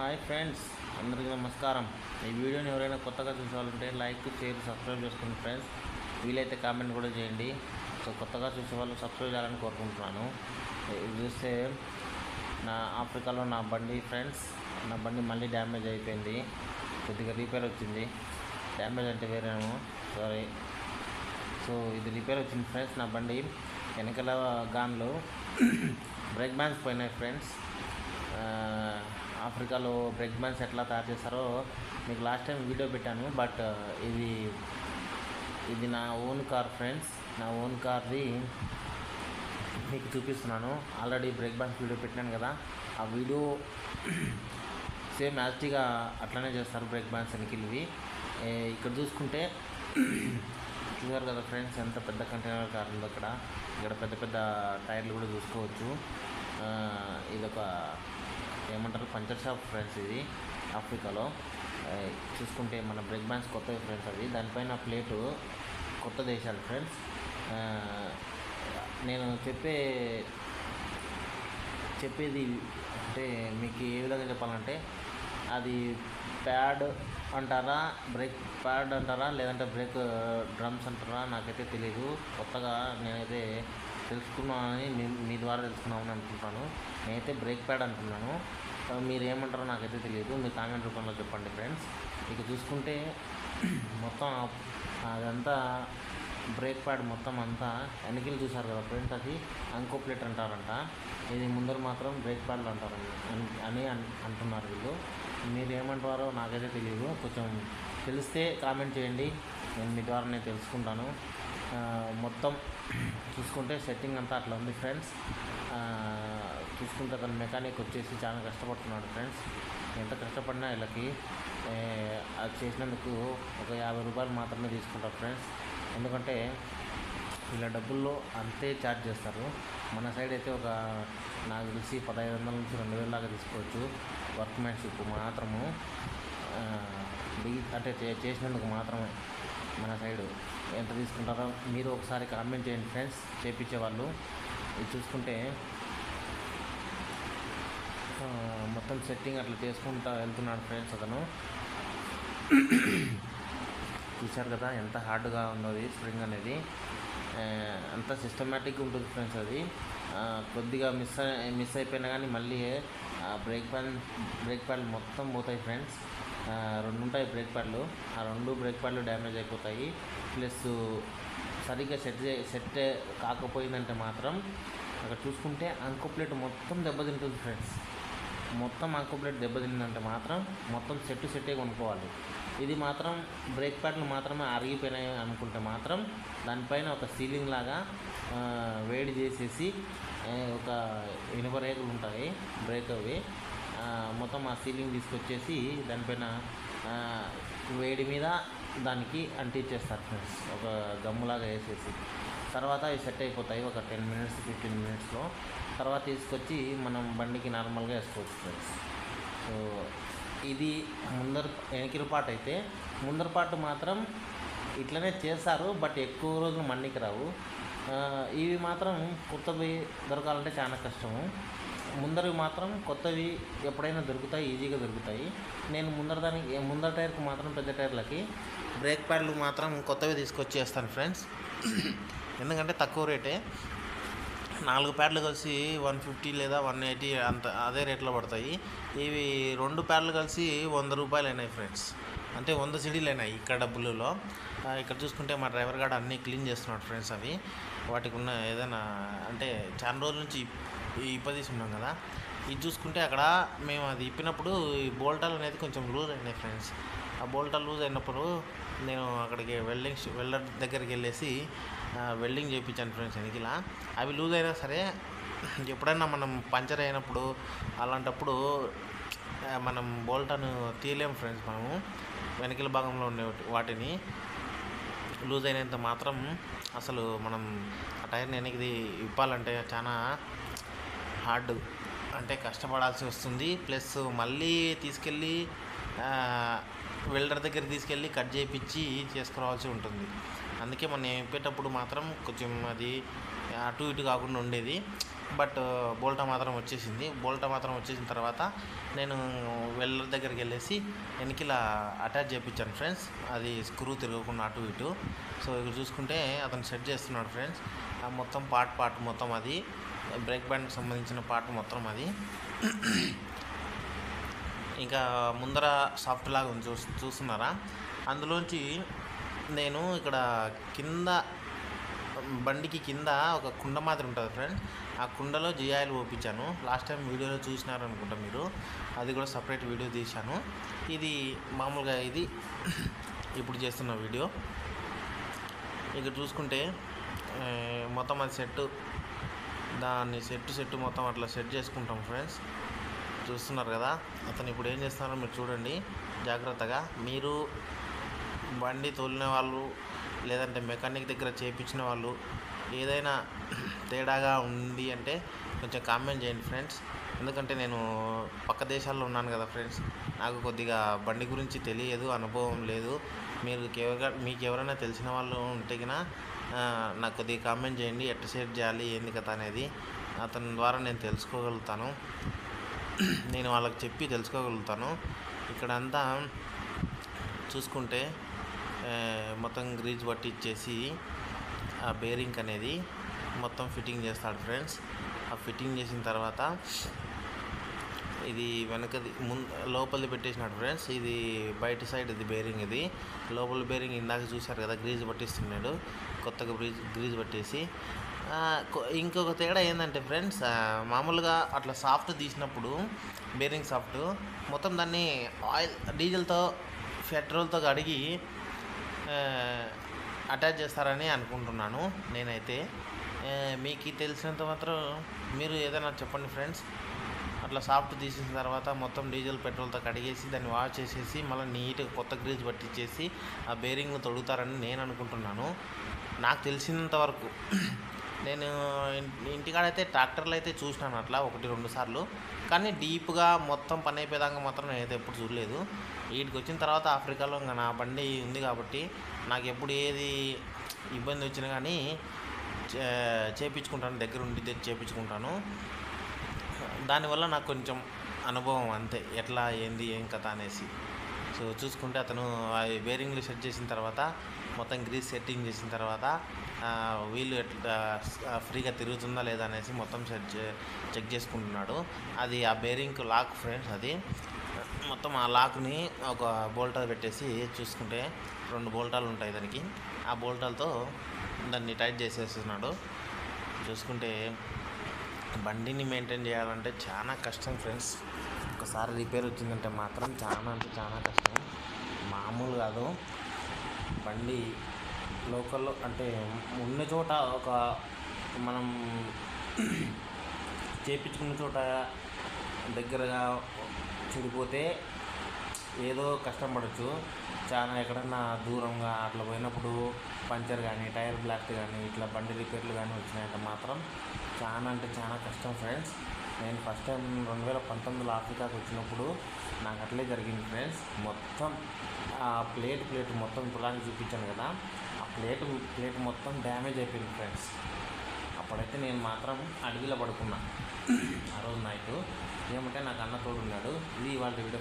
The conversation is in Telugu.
హాయ్ ఫ్రెండ్స్ అందరికీ నమస్కారం. ఈ వీడియోని ఎవరైనా కొత్తగా చూసేవాళ్ళుంటే లైక్ షేర్ సబ్స్క్రైబ్ చేసుకోండి ఫ్రెండ్స్. వీలైతే కామెంట్ కూడా చేయండి. సో కొత్తగా చూసే వాళ్ళు సబ్స్క్రైబ్ చేయాలని కోరుకుంటున్నాను. ఇది చూస్తే నా ఆఫ్రికాలో నా బండి ఫ్రెండ్స్ నా బండి మళ్ళీ డ్యామేజ్ అయిపోయింది. కొద్దిగా రిపేర్ వచ్చింది. డ్యామేజ్ అంటే వేరేమో సారీ సో ఇది రిపేర్ వచ్చింది ఫ్రెండ్స్ నా బండి. వెనకాల గాన్లు బ్రేక్ బ్యాన్స్ పోయినాయి ఫ్రెండ్స్. ఆఫ్రికాలో బ్రేక్ ఎట్లా తయారు చేస్తారో మీకు లాస్ట్ టైం వీడియో పెట్టాను బట్ uh, ఇది ఇది నా ఓన్ కార్ ఫ్రెండ్స్ నా ఓన్ కార్ది మీకు చూపిస్తున్నాను. ఆల్రెడీ బ్రేక్ బ్యాన్స్ వీడియో పెట్టినాను కదా. ఆ వీడియో సేమ్ యాజ్టీగా అట్లనే చేస్తారు బ్రేక్ బ్యాన్స్ వెనకిల్వి ఇక్కడ చూసుకుంటే చూసారు కదా ఫ్రెండ్స్ ఎంత పెద్ద కంటైనర్ కార్ ఉందో అక్కడ. ఇక్కడ పెద్ద పెద్ద టైర్లు కూడా చూసుకోవచ్చు. ఇదొక ఏమంటారు? పంచర్ షాప్ ఫ్రెండ్స్ ఇది ఆఫ్రికాలో. చూసుకుంటే మన బ్రేక్ బ్యాన్స్ కొత్తది ఫ్రెండ్స్ అది దానిపైన ప్లేటు కొత్త దేశాలు ఫ్రెండ్స్ నేను చెప్పే చెప్పేది అంటే మీకు ఏ విధంగా చెప్పాలంటే అది ప్యాడ్ అంటారా బ్రేక్ ప్యాడ్ అంటారా లేదంటే బ్రేక్ డ్రమ్స్ అంటారా నాకైతే తెలియదు కొత్తగా నేనైతే తెలుసుకున్నానని మీ మీ ద్వారా తెలుసుకున్నామని అనుకుంటాను. నేనైతే బ్రేక్ ప్యాడ్ అనుకున్నాను. మీరు ఏమంటారో నాకైతే తెలియదు. మీ కామెంట్ రూపంలో చెప్పండి ఫ్రెండ్స్. ఇక చూసుకుంటే మొత్తం అదంతా బ్రేక్ ప్యాడ్ మొత్తం అంతా వెనకలు చూసారు కదా ఫ్రెండ్స్ అది? అంకో ప్లేట్ అంటారంట. ఇది ముందర మాత్రం బ్రేక్ ప్యాడ్లు అంటారు అని- అని అన్- అంటున్నారు వీళ్ళు. మీరు ఏమంటారో నాకైతే తెలియదు. కొంచెం తెలిస్తే కామెంట్ చేయండి. నేను మీ ద్వారా నేను తెలుసుకుంటాను. మొత్తం చూసుకుంటే సెట్టింగ్ అంతా అట్లా ఉంది ఫ్రెండ్స్. చూసుకుంటే అతను మెకానిక్ వచ్చేసి చాలా కష్టపడుతున్నాడు ఫ్రెండ్స్. ఎంత కష్టపడినా వీళ్ళకి అది చేసినందుకు ఒక యాభై రూపాయలు మాత్రమే తీసుకుంటారు ఫ్రెండ్స్. ఎందుకంటే వీళ్ళ డబ్బుల్లో అంతే ఛార్జ్ చేస్తారు. మన సైడ్ అయితే ఒక నాకు తెలిసి పదహైదు వందల నుంచి రెండు వేల దాకా తీసుకోవచ్చు వర్క్ మ్యాన్షిప్ మాత్రము అంటే చేసినందుకు మాత్రమే. మన సైడు ఎంత తీసుకుంటారో మీరు ఒకసారి కామెంట్ చేయండి ఫ్రెండ్స్ చేపించే వాళ్ళు ఇది చూసుకుంటే మొత్తం సెట్టింగ్ అట్లా చేసుకుంటా వెళ్తున్నాడు ఫ్రెండ్స్ అతను. చూశారు కదా ఎంత హార్డ్గా ఉన్నది స్ప్రింగ్ అనేది. అంత సిస్టమేటిక్గా ఉంటుంది ఫ్రెండ్స్ అది. కొద్దిగా మిస్ మిస్ అయిపోయినా కానీ మళ్ళీ ఆ బ్రేక్ ప్యాడ్ బ్రేక్ ప్యాడ్లు మొత్తం పోతాయి ఫ్రెండ్స్. రెండు ఉంటాయి బ్రేక్ ప్యాడ్లు ఆ రెండు బ్రేక్ ప్యాడ్లు డ్యామేజ్ అయిపోతాయి. ప్లస్ సరిగ్గా సెట్ సెట్ కాకపోయిందంటే మాత్రం అక్కడ చూసుకుంటే అంకు ప్లేట్ మొత్తం దెబ్బతింటుంది ఫ్రెండ్స్. మొత్తం అంకు ప్లేట్ దెబ్బతిందంటే మాత్రం మొత్తం సెట్ సెట్టే కొనుక్కోవాలి. ఇది మాత్రం బ్రేక్ ప్యాడ్లు మాత్రమే అరిగిపోయినాయి అనుకుంటే మాత్రం దానిపైన ఒక సీలింగ్ లాగా వేడి చేసేసి ఒక ఇనుప రేకులు ఉంటాయి బ్రేక్ అవి. మొత్తం ఆ సీలింగ్ తీసుకొచ్చేసి దానిపైన వేడి మీద దానికి అంటించేస్తారు ఫ్రెండ్స్. ఒక గమ్ములాగా వేసేసి. తర్వాత అవి సెట్ అయిపోతాయి ఒక టెన్ మినిట్స్ ఫిఫ్టీన్ మినిట్స్లో. తర్వాత తీసుకొచ్చి మనం బండికి నార్మల్గా వేసుకోవచ్చు ఫ్రెండ్స్. సో ఇది ముందర వెనకిరి పాట అయితే ముందర పాటు మాత్రం ఇట్లనే చేస్తారు బట్ ఎక్కువ రోజులు మండికి రావు. ఇవి మాత్రం కొత్తవి దొరకాలంటే చాలా కష్టము. ముందరవి మాత్రం కొత్తవి ఎప్పుడైనా దొరుకుతాయి ఈజీగా దొరుకుతాయి. నేను ముందర దానికి ముందర టైర్కి మాత్రం పెద్ద టైర్లకి బ్రేక్ ప్యాడ్లు మాత్రం కొత్తవి తీసుకొచ్చేస్తాను ఫ్రెండ్స్. ఎందుకంటే తక్కువ రేటే. నాలుగు ప్యాడ్లు కలిసి వన్ ఫిఫ్టీ లేదా వన్ ఎయిటీ అంత అదే రేట్లో పడతాయి. ఇవి రెండు ప్యాడ్లు కలిసి వంద రూపాయలు అయినాయి ఫ్రెండ్స్. అంటే వంద సిడీలు అయినాయి ఇక్కడ డబ్బులలో. ఇక్కడ చూసుకుంటే మా డ్రైవర్ గారు అన్నీ క్లీన్ చేస్తున్నాడు ఫ్రెండ్స్ అవి. వాటికి ఉన్న ఏదైనా అంటే చాలా రోజుల నుంచి ఈ ఇప్పదీసి ఉన్నాం కదా. ఇది చూసుకుంటే అక్కడ మేము అది ఇప్పినప్పుడు ఈ బోల్టాలు అనేది కొంచెం లూజ్ అయినాయి ఫ్రెండ్స్. ఆ బోల్టాలు లూజ్ అయినప్పుడు నేను అక్కడికి వెల్డింగ్ వెల్డర్ దగ్గరికి వెళ్ళేసి వెల్డింగ్ చేయించాను ఫ్రెండ్స్ వెనకిలా అవి లూజ్ అయినా సరే ఎప్పుడైనా మనం పంచర్ అయినప్పుడు అలాంటప్పుడు మనం బోల్టాను తీయలేము ఫ్రెండ్స్ మనము. వెనకల భాగంలో ఉండే వాటిని లూజ్ అయినంత మాత్రం అసలు మనం ఆ టైర్ని వెనక్కి ఇప్పాలంటే చాలా హార్డ్ అంటే కష్టపడాల్సి వస్తుంది. ప్లస్ మళ్ళీ తీసుకెళ్ళి వెల్డర్ దగ్గర తీసుకెళ్ళి కట్ చేయించి చేసుకురావాల్సి ఉంటుంది. అందుకే మనం ఎంపేటప్పుడు మాత్రం కొంచెం అది అటు ఇటు కాకుండా ఉండేది. బట్ బోల్టా మాత్రం వచ్చేసింది. బోల్టా మాత్రం వచ్చేసిన తర్వాత నేను వెల్లర్ దగ్గరికి వెళ్ళేసి వెనకిలా అటాచ్ చేయించాను ఫ్రెండ్స్. అది స్క్రూ తిరగకుండా అటు ఇటు. సో ఇక్కడ చూసుకుంటే అతను సెట్ చేస్తున్నాడు ఫ్రెండ్స్. ఆ మొత్తం పార్ట్ పార్ట్ మొత్తం అది. బ్రేక్ బ్యాండ్కి సంబంధించిన పార్ట్ మొత్తం అది. ఇంకా ముందర సాఫ్ట్ లాగా ఉంది. చూ చూస్తున్నారా? అందులోంచి నేను ఇక్కడ కింద బండికి కింద ఒక కుండ మాదిరి ఉంటుంది ఫ్రెండ్ ఆ కుండలో జియాయిలు ఓపించాను లాస్ట్ టైం వీడియోలో చూసినారు అనుకుంటా మీరు. అది కూడా సపరేట్ వీడియో తీశాను. ఇది మామూలుగా ఇది. ఇప్పుడు చేస్తున్న వీడియో ఇక్కడ చూసుకుంటే మొత్తం అది సెట్ దాన్ని సెట్ సెట్ మొత్తం అట్లా సెట్ చేసుకుంటాం ఫ్రెండ్స్ చూస్తున్నారు కదా? అతను ఇప్పుడు ఏం చేస్తున్నారో మీరు చూడండి. జాగ్రత్తగా. మీరు బండి తోలిన వాళ్ళు లేదంటే మెకానిక్ దగ్గర చేయించిన వాళ్ళు ఏదైనా తేడాగా ఉంది అంటే కొంచెం కామెంట్ చేయండి ఫ్రెండ్స్. ఎందుకంటే నేను పక్క దేశాల్లో ఉన్నాను కదా ఫ్రెండ్స్. నాకు కొద్దిగా బండి గురించి తెలియదు అనుభవం లేదు. మీరు మీకు ఎవరైనా తెలిసిన వాళ్ళు ఉంటే కన్నా నాకు కొద్దిగా కామెంట్ చేయండి ఎట్ట సెట్ చేయాలి ఏంది కదా అనేది. అతని ద్వారా నేను తెలుసుకోగలుగుతాను. నేను వాళ్ళకి చెప్పి తెలుసుకోగలుగుతాను. ఇక్కడంతా చూసుకుంటే మొత్తం గ్రీజ్ పట్టించేసి ఆ బేరింగ్ అనేది మొత్తం ఫిట్టింగ్ చేస్తాడు ఫ్రెండ్స్. ఆ ఫిట్టింగ్ చేసిన తర్వాత ఇది వెనకది ముందు లోపలిది పెట్టేసినాడు ఫ్రెండ్స్. ఇది బయట సైడ్ ఇది బేరింగ్ ఇది. లోపల బేరింగ్ ఇందాక చూశారు కదా గ్రీజ్ పట్టిస్తున్నాడు. కొత్తగా గ్రీజ్ గ్రీజ్ పట్టేసి. ఇంకొక తేడా ఏంటంటే ఫ్రెండ్స్ మామూలుగా అట్లా సాఫ్ట్ తీసినప్పుడు బేరింగ్ సాఫ్ట్ మొత్తం దాన్ని ఆయిల్ డీజిల్తో పెట్రోల్తో కడిగి అటాచ్ చేస్తారని అనుకుంటున్నాను నేనైతే. మీకు తెలిసినంత మాత్రం మీరు ఏదైనా చెప్పండి ఫ్రెండ్స్. అట్లా సాఫ్ట్ తీసిన తర్వాత మొత్తం డీజిల్ పెట్రోల్తో కడిగేసి దాన్ని వాష్ చేసేసి మళ్ళీ నీట్గా కొత్త గ్రీజ్ పట్టించేసి ఆ బేరింగ్ తొడుగుతారని నేను అనుకుంటున్నాను. నాకు తెలిసినంత వరకు నేను ఇంటికాడైతే ట్రాక్టర్లు అయితే చూసినాను అట్లా ఒకటి రెండు సార్లు. కానీ డీప్గా మొత్తం పని అయిపోయేదాకా మాత్రం నేనైతే ఎప్పుడు చూడలేదు. వీటికి వచ్చిన తర్వాత ఆఫ్రికాలో ఇంకా నా బండి ఉంది కాబట్టి నాకు ఎప్పుడు ఏది ఇబ్బంది వచ్చినా కానీ చేపించుకుంటాను దగ్గర ఉండి చేపించుకుంటాను. దానివల్ల నాకు కొంచెం అనుభవం అంతే ఎట్లా ఏంది ఏం కథ అనేసి. సో చూసుకుంటే అతను ఆ బేరింగ్లు సెట్ చేసిన తర్వాత మొత్తం గ్రీస్ సెట్టింగ్ చేసిన తర్వాత వీలు ఎట్లా ఫ్రీగా తిరుగుతుందా లేదా అనేసి మొత్తం సెట్ చెక్ చేసుకుంటున్నాడు. అది ఆ బేరింగ్ లాక్ ఫ్రెండ్స్ అది. మొత్తం ఆ లాక్ని ఒక బోల్టాలు పెట్టేసి చూసుకుంటే రెండు బోల్టాలు ఉంటాయి దానికి. ఆ బోల్టాలతో దాన్ని టైట్ చేసేస్తున్నాడు. చూసుకుంటే బండిని మెయింటైన్ చేయాలంటే చాలా కష్టం ఫ్రెండ్స్. ఒకసారి రిపేర్ వచ్చిందంటే మాత్రం చాలా అంటే చాలా కష్టం. మామూలు కాదు. బండి లోకల్లో అంటే ఉన్న చోట ఒక మనం చేపించుకున్న చోట దగ్గరగా చెడిపోతే ఏదో కష్టం పడచ్చు. చాలా ఎక్కడన్నా దూరంగా అట్లా పోయినప్పుడు పంచర్ కానీ టైర్ బ్లాస్ట్ కానీ ఇట్లా బండి రిపేర్లు కానీ వచ్చినాయంటే మాత్రం చాలా అంటే చాలా కష్టం ఫ్రెండ్స్. నేను ఫస్ట్ టైం రెండు వేల పంతొమ్మిదిలో ఆఫ్రికాకి వచ్చినప్పుడు నాకు అట్లే జరిగింది ఫ్రెండ్స్. మొత్తం ఆ ప్లేట్ ప్లేట్ మొత్తం తులానికి చూపించాను కదా. ప్లేట్ ప్లేట్ మొత్తం డ్యామేజ్ అయిపోయింది ఫ్రెండ్స్. అప్పుడైతే నేను మాత్రం అడవిలో పడుకున్నా. ఆ రోజు నైట్ ఏమంటే నాకు అన్న తోడు ఉన్నాడు ఇది వాళ్ళ వీడియో